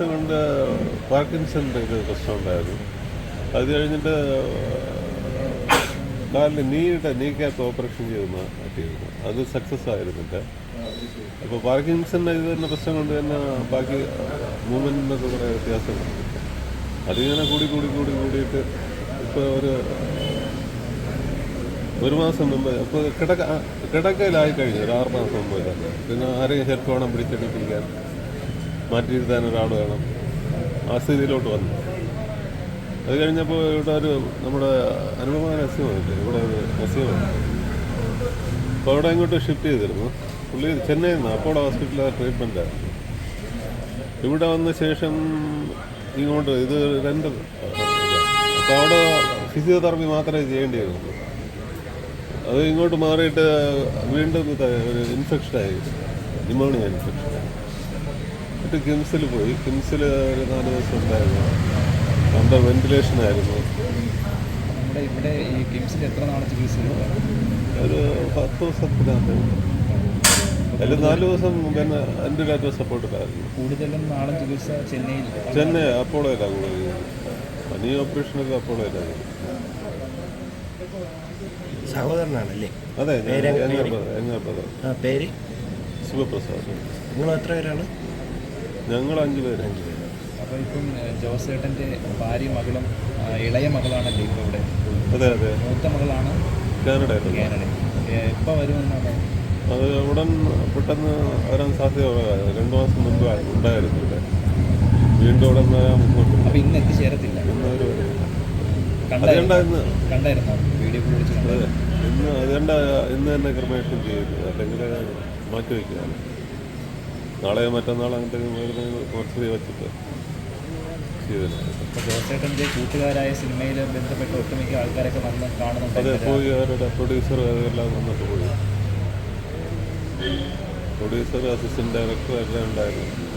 വർഷം കൊണ്ട് പാർക്കിൻസണിന്റെ ഒരു പ്രശ്നം ഉണ്ടായിരുന്നു. അത് കഴിഞ്ഞിട്ട് കാലിന് നീയുടെ നീക്കകത്ത് ഓപ്പറേഷൻ ചെയ്യുന്ന പറ്റിയിരുന്നു അത് സക്സസ് ആയിരുന്നില്ല. അപ്പോൾ പാർക്കിൻസണിന്റെ ഇത് തന്നെ പ്രശ്നം കൊണ്ട് തന്നെ ബാക്കി മൂവ്മെന്റിനൊക്കെ കുറേ വ്യത്യാസങ്ങളുണ്ട് അതിങ്ങനെ കൂടി കൂടി കൂടി കൂടിയിട്ട് ഇപ്പോൾ ഒരു ഒരു മാസം മുമ്പ് ഇപ്പോൾ കിടക്ക കിടക്കയിലായി കഴിഞ്ഞു. ഒരു ആറ് മാസം മുമ്പ് തന്നെ. പിന്നെ ആരെയും ഹെൽപ്പ് വേണം പിടിച്ചെടുപ്പിക്കാൻ മാറ്റിയിരുത്താൻ ഒരാൾ വേണം. ആ സ്ഥിതിയിലോട്ട് വന്നു. അത് കഴിഞ്ഞപ്പോൾ ഇവിടെ ഒരു നമ്മുടെ അനുപമ നസീമില്ലേ ഇവിടെ ഒരു നസീമുണ്ട് അപ്പോൾ അവിടെ ഇങ്ങോട്ട് ഷിഫ്റ്റ് ചെയ്തിരുന്നു. പുള്ളി ചെന്നൈയിൽ നിന്ന്. അപ്പോൾ ഹോസ്പിറ്റലിൽ ട്രീറ്റ്മെന്റായിരുന്നു ഇവിടെ വന്ന ശേഷം ഇങ്ങോട്ട് ഇത് രണ്ട് അപ്പോൾ അവിടെ ഫിസിയോതെറപ്പി മാത്രമേ ചെയ്യേണ്ടി വരുന്നുള്ളൂ അത് ഇങ്ങോട്ട് മാറിയിട്ട് വീണ്ടും ഒരു ഇൻഫെക്ഷനായി ന്യൂമോണിയ ഇൻഫെക്ഷൻ എന്നിട്ട് കിംസിൽ പോയി. കിംസിൽ ഒരു നാല് ദിവസം ഉണ്ടായിരുന്നു. അവിടെ വെന്റിലേഷൻ ആയിരുന്നു. നമ്മുടെ ഇവിടെ ഈ കിംസിൽ എത്ര നാളെ ചികിത്സ ഒരു പത്ത് ദിവസത്തിനകത്ത്. അതിൽ നാല് ദിവസം പിന്നെ വെന്റിലേറ്റർ സപ്പോർട്ടിലായിരുന്നു. കൂടുതലും നാടൻ ചികിത്സ ചെന്നൈയിൽ ചെന്നൈ അപ്പോളോയിലാണ് കൂടുതൽ പനി ഓപ്പറേഷനൊക്കെ അപ്പോളോയിലാണ് സഹോദരനാണല്ലേ? അതെ പേര് ശിവപ്രസാദ് നിങ്ങൾ എത്ര പേരാണ്? ഞങ്ങൾ അഞ്ചു പേര്. അപ്പോൾ ഇപ്പം ജോസേട്ടന്റെ ജോസേട്ടന്റെ ഭാര്യ മകളും ഇളയ മകളാണല്ലേ ഇപ്പോൾ ഇവിടെ? അതെ അതെ. മൂത്ത മകളാണ്? കാനഡ. കാനഡ. എപ്പോൾ വരുമെന്നാണ്? അത് ഉടൻ പെട്ടെന്ന് വരാൻ സാധ്യത കുറവായിരുന്നു. രണ്ടു മാസം മുമ്പ് ഉണ്ടായിരുന്നു ഇവിടെ. വീണ്ടും ഉടൻ വരാൻ മുന്നോട്ട് അപ്പോൾ ഇന്ന് എത്തിച്ചേരത്തില്ല? ഇന്നൊരു ഇന്ന് കണ്ടായിരുന്നു? വീഡിയോ വിളിച്ച് അതെ. ഇന്ന് അതുകൊണ്ടാ ഇന്ന് തന്നെ ക്രമേഷൻ ചെയ്തു. അല്ലെങ്കിൽ മാറ്റി വയ്ക്കുകയാണ്. നാളെ മറ്റന്നാൾ അങ്ങനത്തെ കുറച്ച് വെച്ചിട്ട് ചെയ്തില്ല കൂട്ടുകാരായ സിനിമയിൽ ബന്ധപ്പെട്ട ഒട്ടുമിക്ക ആൾക്കാരൊക്കെ വന്ന് അതെ കാണുന്നുണ്ട് പോയി അവരുടെ പ്രൊഡ്യൂസർ അതെല്ലാം വന്നിട്ട് പോയി. പ്രൊഡ്യൂസർ അസിസ്റ്റന്റ് ഡയറക്ടർ എല്ലാം ഉണ്ടായിരുന്നു.